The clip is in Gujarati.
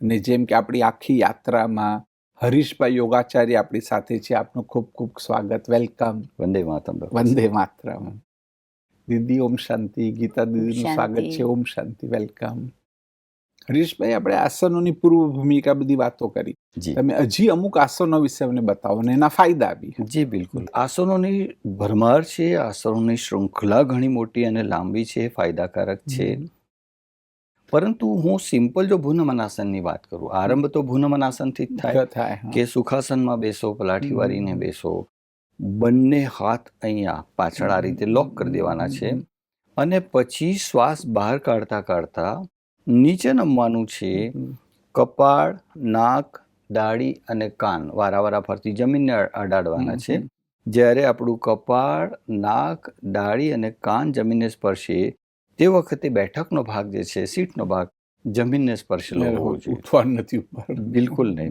અને જેમ કે આપણી આખી યાત્રામાં હરીશભાઈ યોગાચાર્ય આપણી સાથે છે. આપનું ખૂબ ખૂબ સ્વાગત. વેલકમ. વંદે માતરમ વંદે માતરમ. દીદી ઓમ શાંતિ. ગીતા દીદીનું સ્વાગત છે. ઓમ શાંતિ. વેલકમ. હરીશભાઈ આપણે આસનોની પૂર્વ ભૂમિકા બધી વાતો કરી. તમે હજી અમુક આસનો વિશે અમને બતાવો ને એના ફાયદા બી. જી બિલકુલ. આસનોની ભરમાર છે આસનોની શૃંખલા ઘણી મોટી અને લાંબી છે ફાયદાકારક છે. પરંતુ હું સિમ્પલ જો ભૂનમનાસનની વાત કરું આરંભ તો ભૂનમનાસનથી જ થાય થાય કે સુખાસનમાં બેસો પલાઠી. વાળીને બેસો બંને હાથ અહીંયા પાછળ આ રીતે લોક કરી દેવાના છે અને પછી શ્વાસ બહાર કાઢતા કાઢતા નીચે નમવાનું છે કપાળ નાક દાઢી અને કાન વારાવારા ફરતી જમીનને અડાડવાના છે. જ્યારે આપણું કપાળ નાક દાઢી અને કાન જમીનને સ્પર્શે તે વખતે બેઠકનો ભાગ જે છે સીટનો ભાગ જમીનને સ્પર્શેલો હોવો જોઈએ. ઉઠવાનું નથી ઉપર બિલકુલ નહીં.